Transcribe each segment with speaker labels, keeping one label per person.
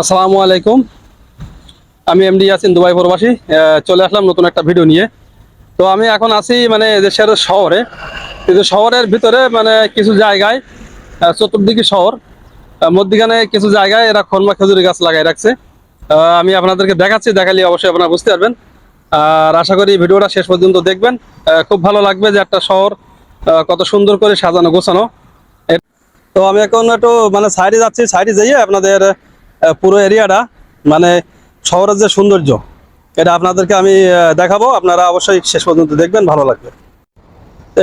Speaker 1: আসসালামু আলাইকুম। আমি এমডি আছেন দুবাই প্রবাসী। চলে আসলাম নতুন একটা ভিডিও নিয়ে। তো আমি এখন আছি মানে দেশের শহরে। কিন্তু শহরের ভিতরে মানে কিছু জায়গায় চতুর্দিকে শহর। মধ্যখানে কিছু জায়গায় এরা খরমা খেজুরি গাছ লাগাই রাখছে। আমি আপনাদেরকে দেখাচ্ছি, দেখালে অবশ্যই আপনারা বুঝতে পারবেন। আর আশা করি ভিডিওটা শেষ পর্যন্ত দেখবেন। খুব ভালো লাগবে যে একটা শহর কত সুন্দর করে সাজানো, গোছানো। তো আমি এখন একটু মানে সাইডে যাচ্ছি, সাইডে যাইয়ে আপনাদের পুরো এরিয়াটা মানে শহরের যে সৌন্দর্য, এটা আপনাদেরকে আমি দেখাবো। আপনারা অবশ্যই শেষ পর্যন্ত দেখবেন, ভালো লাগবে।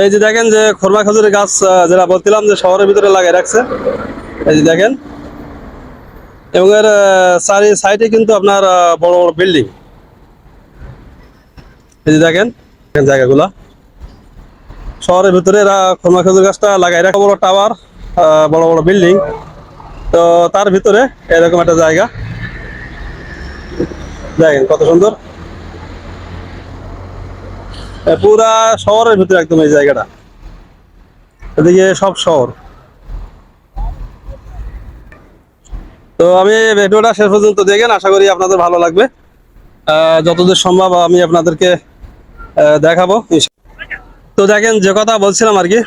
Speaker 1: এই যে দেখেন যে খরমা খেজুরের গাছ যেটা বলছিলাম যে শহরের ভিতরে লাগিয়ে রাখছে। এই যে দেখেন। এবং এর চারি সাইডে কিন্তু আপনার বড় বড় বিল্ডিং। এই যে দেখেন জায়গাগুলা। শহরের ভিতরে খরমা খেজুর গাছটা লাগাই রাখা। বড় টাওয়ার বড় বড় বিল্ডিং। তো তার ভিতরে এরকম একটা জায়গা। দেখেন কত সুন্দর। পুরা শহরের ভিতরে একদম এই জায়গাটা। এদিকে সব শহর। তো আমি ভিডিওটা শেষ পর্যন্ত দেখেন, আশা করি আপনাদের ভালো লাগবে। যতদূর সম্ভব আমি আপনাদেরকে দেখাবো তো দেখেন যে কথা বলছিলাম আর কি,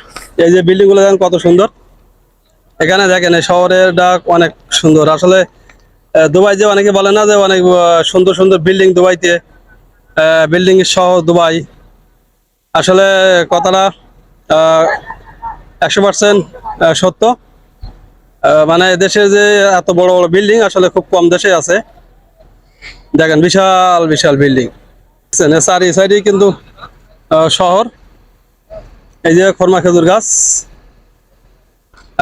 Speaker 1: এই যে বিল্ডিংগুলো দেখেন কত সুন্দর। এখানে দেখেন শহরের ডাক অনেক সুন্দর। আসলে দুবাই যে অনেকে বলে না যে অনেক সুন্দর সুন্দর বিল্ডিং দুবাইতে। বিল্ডিং সহ দুবাই। আসলে কথাটা একশো পার্সেন্ট সত্য। মানে দেশে যে এত বড় বড় বিল্ডিং আসলে খুব কম দেশে আছে। দেখেন, বিশাল বিশাল বিল্ডিং। চারি সাইডে কিন্তু শহর। এই যে খরমা খেজুর গাছ।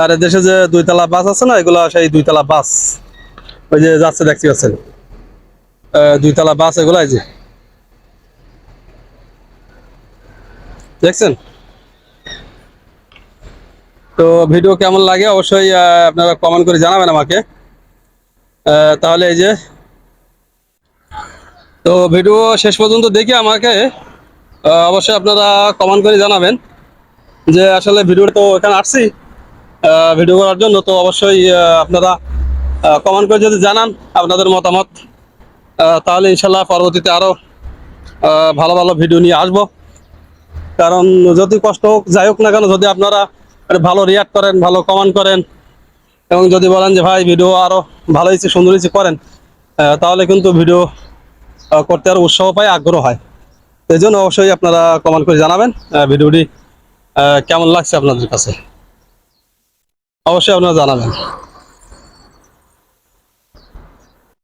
Speaker 1: আর দেশে যে দুইতলা বাস আছে না, এগুলো সেই দুইতলা বাস। ওই যে যাচ্ছে, দেখতে পাচ্ছেন? দুইতলা বাস এগুলো, এই যে। দেখছেন? তো ভিডিও কেমন লাগে অবশ্যই আপনারা কমেন্ট করে জানাবেন আমাকে। তাহলে এই যে, তো ভিডিও শেষ পর্যন্ত দেখে আমাকে। অবশ্যই আপনারা কমেন্ট করে জানাবেন যে আসলে ভিডিও তো এখানে আসছি। ভিডিও করার জন্য, তো অবশ্যই আপনারা কমেন্ট করে যদি জানান আপনাদের মতামত তাহলে ইনশাল্লাহ পরবর্তীতে আরও ভালো ভালো ভিডিও নিয়ে আসব। কারণ যদি কষ্ট হোক, যাই হোক না কেন, যদি আপনারা ভালো রিয়াক্ট করেন, ভালো কমেন্ট করেন, এবং যদি বলেন যে, ভাই ভিডিও আরও ভালো হয়েছে, সুন্দর হয়েছে, করেন তাহলে কিন্তু ভিডিও করতে আরও উৎসাহ পায়, আগ্রহ হয়। এই জন্য অবশ্যই আপনারা কমেন্ট করে জানাবেন ভিডিওটি কেমন লাগছে আপনাদের কাছে? অবশ্যই আপনারা জানাবেন।